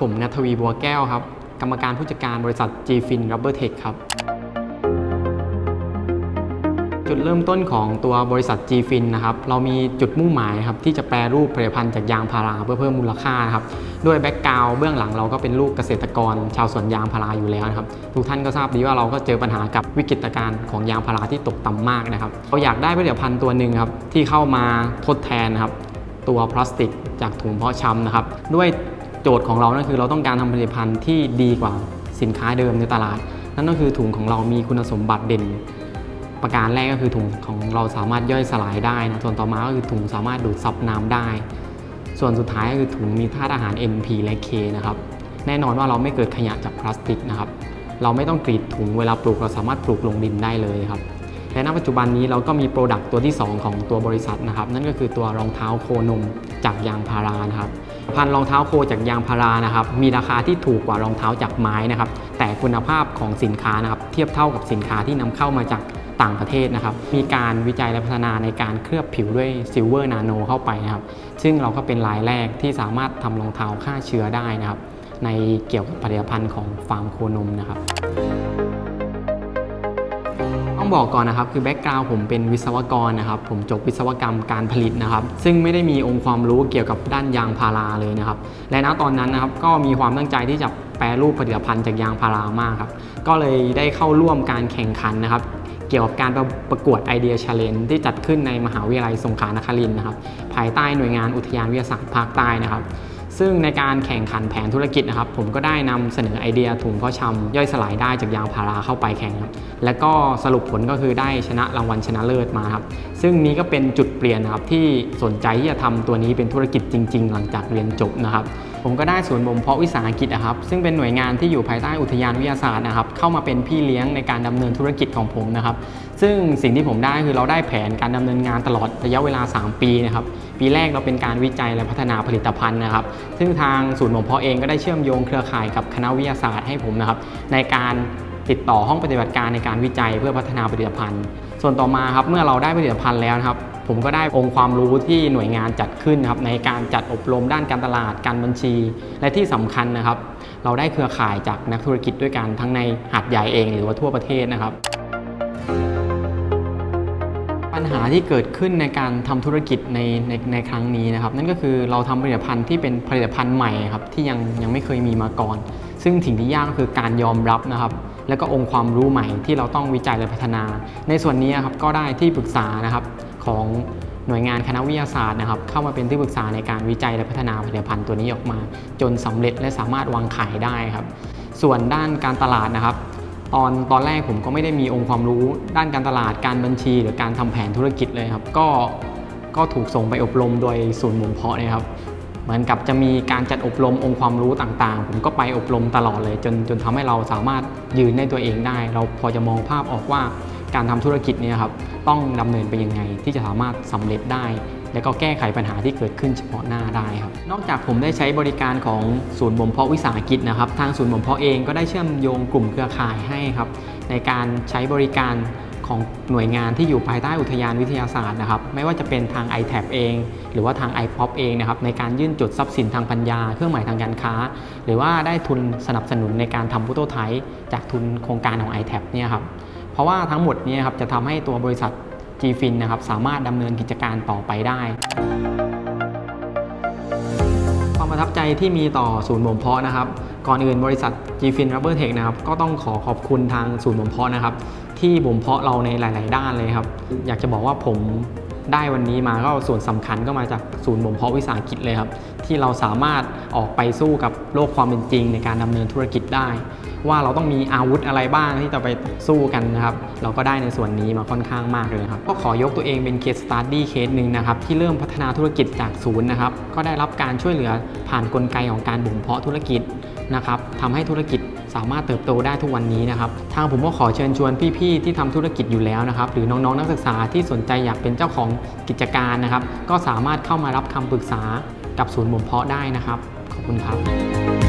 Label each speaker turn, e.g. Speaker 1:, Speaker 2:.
Speaker 1: ผมนัทวีบัวแก้วครับ กรรมการผู้จัดการบริษัท G-Fin Rubber Tech ครับ จุดเริ่มต้นของตัวบริษัท G-Fin นะครับ เรามีจุดมุ่งหมายครับที่จะแปรรูปผลิตภัณฑ์จากยางพาราเพื่อเพิ่มมูลค่านะครับ ด้วยแบ็กกราวด์เบื้องหลังเราก็เป็นลูกเกษตรกร ชาวสวนยางพาราอยู่แล้วนะครับ ทุกท่านก็ทราบดีว่าเราก็เจอปัญหากับวิกฤตการณ์ของยางพาราที่ตกต่ำมากนะครับ เราอยากได้ผลิตภัณฑ์ตัวหนึ่งครับที่เข้ามาทดแทนครับตัวพลาสติกจากถุงเพาะชำนะครับด้วย โจทย์ของเรานั่นคือเราต้องการทำผลิตภัณฑ์ที่ดีกว่าสินค้าเดิมในตลาด นั่นก็คือถุงของเรามีคุณสมบัติเด่น ประการแรกก็คือถุงของเราสามารถย่อยสลายได้นะส่วนต่อมาก็คือถุงสามารถดูดซับน้ำได้ ส่วนสุดท้ายก็คือถุงมีธาตุอาหาร NP และ K นะครับแน่นอนว่าเราไม่เกิดขยะจากพลาสติกนะครับเราไม่ต้องกรีดถุงเวลาปลูกเราสามารถปลูกลงดินได้เลยครับและณปัจจุบันนี้เราก็มีโปรดักต์ตัวที่ 2 ของตัวบริษัทนะครับ นั่นก็คือตัวรองเท้าโคนมจากยางพารานะครับ พันรองเท้าโคจากยางพารานะครับ มีราคาที่ถูกกว่ารองเท้าจากไม้นะครับ แต่คุณภาพของสินค้านะครับ เทียบเท่ากับสินค้าที่นำเข้ามาจากต่างประเทศนะครับ มีการวิจัยและพัฒนาในการเคลือบผิวด้วยซิลเวอร์นาโนเข้าไปนะครับ ซึ่งเราก็เป็นรายแรกที่สามารถทำรองเท้าฆ่าเชื้อได้นะครับ ในเกี่ยวกับผลิตภัณฑ์ของฟาร์มโคนมนะครับ ต้องบอกก่อนนะครับ คือแบ็กกราวด์ผมเป็นวิศวกรนะครับ ผมจบวิศวกรรมการผลิตนะครับ ซึ่งไม่ได้มีองค์ความรู้เกี่ยวกับด้านยางพาราเลยนะครับ และณตอนนั้นนะครับก็มีความตั้งใจที่จะแปรรูปผลิตภัณฑ์จากยางพารามากครับ ก็เลยได้เข้าร่วมการแข่งขันนะครับ เกี่ยวกับการประประกวดไอเดีย c h เลนที่จัดขึ้นในมหาวิทยาลัยสงขลานครินทร์นะครับ ภายใต้หน่วยงานอุทยานวิทยาศาสตร์ภาคใต้นะครับ ซึ่งในการแข่งขันแผนธุรกิจนะครับ ผมก็ได้นำเสนอไอเดียถุงเพาะชำย่อยสลายได้จากยางพาราเข้าไปแข่งครับ และก็สรุปผลก็คือได้ชนะรางวัลชนะเลิศมาครับ ซึ่งนี้ก็เป็นจุดเปลี่ยนนะครับที่สนใจที่จะทำตัวนี้เป็นธุรกิจจริง ๆ หลังจากเรียนจบนะครับ ผมก็ได้ศูนย์บ่มเพาะวิสาหกิจนะครับซึ่งเป็นหน่วยงานที่อยู่ภายใต้อุทยานวิทยาศาสตร์นะครับเข้ามาเป็นพี่เลี้ยงในการดำเนินธุรกิจของผมนะครับซึ่งสิ่งที่ผมได้คือเราได้แผนการดำเนินงานตลอดระยะเวลา 3 ปีนะครับปีแรกเราเป็นการวิจัยและพัฒนาผลิตภัณฑ์นะครับ ซึ่งทางศูนย์บ่มเพาะเองก็ได้เชื่อมโยงเครือข่ายกับคณะวิทยาศาสตร์ให้ผมนะครับในการ ติดต่อห้องปฏิบัติการในการวิจัยเพื่อพัฒนาผลิตภัณฑ์ ส่วนต่อมาครับเมื่อเราได้ผลิตภัณฑ์แล้วนะครับ ผมก็ได้องค์ความรู้ที่หน่วยงานจัดขึ้นนะครับในการจัดอบรมด้านการตลาดการบัญชี และที่สำคัญนะครับ เราได้เครือข่ายจากนักธุรกิจด้วยกันทั้งในหัดใหญ่เอง หรือว่าทั่วประเทศนะครับปัญหาที่เกิดขึ้นในการทำธุรกิจในในในครั้งนี้นะครับ นั่นก็คือเราทำผลิตภัณฑ์ที่เป็นผลิตภัณฑ์ใหม่ครับที่ยังยังไม่เคยมีมาก่อน ซึ่งสิ่งที่ยากก็คือการยอมรับนะครับ แล้วก็องค์ความรู้ใหม่ที่เราต้องวิจัยและพัฒนา ในส่วนนี้ครับก็ได้ที่ปรึกษานะครับของหน่วยงานคณะวิทยาศาสตร์นะครับเข้ามาเป็นที่ปรึกษาในการวิจัยและพัฒนาผลิตภัณฑ์ตัวนี้ออกมา จนสำเร็จและสามารถวางขายได้ครับ ส่วนด้านการตลาดนะครับ ตอนตอนแรกผมก็ไม่ได้มีองค์ความรู้ ด้านการตลาดการบัญชี หรือการทำแผนธุรกิจเลยครับ ก็ก็ถูกส่งไปอบรมโดยศูนย์บ่มเพาะเนะครับ เหมือนกับจะมีการจัดอบรมองค์ความรู้ต่างๆ ผมก็ไปอบรมตลอดเลยจนจนทำให้เราสามารถยืนได้ตัวเองได้ เราพอจะมองภาพออกว่าการทำธุรกิจเนี่ยครับต้องดำเนินไปยังไงที่จะสามารถสำเร็จได้ แล้วก็แก้ไขปัญหาที่เกิดขึ้นเฉพาะหน้าได้ครับ นอกจากผมได้ใช้บริการของศูนย์บ่มเพาะวิสาหกิจนะครับ ทางศูนย์บ่มเพาะเองก็ได้เชื่อมโยงกลุ่มเครือข่ายให้ครับในการใช้บริการ ของหน่วยงานที่อยู่ภายใต้อุทยานวิทยาศาสตร์นะครับ ไม่ว่าจะเป็นทาง i t a b เอง หรือว่าทาง i p o p เองนะครับในการยื่นจดทรัพย์สินทางปัญญา เครื่องหมายทางการค้า หรือว่าได้ทุนสนับสนุนในการทำโปรโตไทป์จากทุนโครงการของ i t a b เนี่ยครับเพราะว่าทั้งหมดนี้ครับจะทำให้ตัวบริษัท G-Fin นะครับสามารถดำเนินกิจการต่อไปได้ความประทับใจที่มีต่อศูนย์บ่มเพาะนะครับ ก่อนอื่นบริษัท G-Fin Rubber Tech นะครับก็ต้องขอขอบคุณทางศูนย์บ่มเพาะนะครับ ที่บ่มเพาะเราในหลาย ๆ ด้านเลยครับ อยากจะบอกว่าผมได้วันนี้มาก็ส่วนสำคัญก็มาจากศูนย์บ่มเพาะวิสาหกิจเลยครับ ที่เราสามารถออกไปสู้กับโลกความเป็นจริงในการดำเนินธุรกิจได้ ว่าเราต้องมีอาวุธอะไรบ้างที่จะไปสู้กันนะครับ เราก็ได้ในส่วนนี้มาค่อนข้างมากเลยครับ ก็ขอยกตัวเองเป็นเคสสต u ดี้เคสหนึ่งนะครับ ที่เริ่มพัฒนาธุรกิจจากศูนย์นะครับ ก็ได้รับการช่วยเหลือผ่านนกลไกของการบ่มเพาะธุรกิจนะครับทำให้ธุรกิจสามารถเติบโตได้ทุกวันนี้นะครับ ทางผมก็ขอเชิญชวนพี่ๆที่ทำธุรกิจอยู่แล้วนะครับ หรือน้องๆนักศึกษาที่สนใจอยากเป็นเจ้าของกิจการนะครับ ก็สามารถเข้ามารับคำปรึกษากับศูนย์บ่มเพาะได้นะครับ ขอบคุณครับ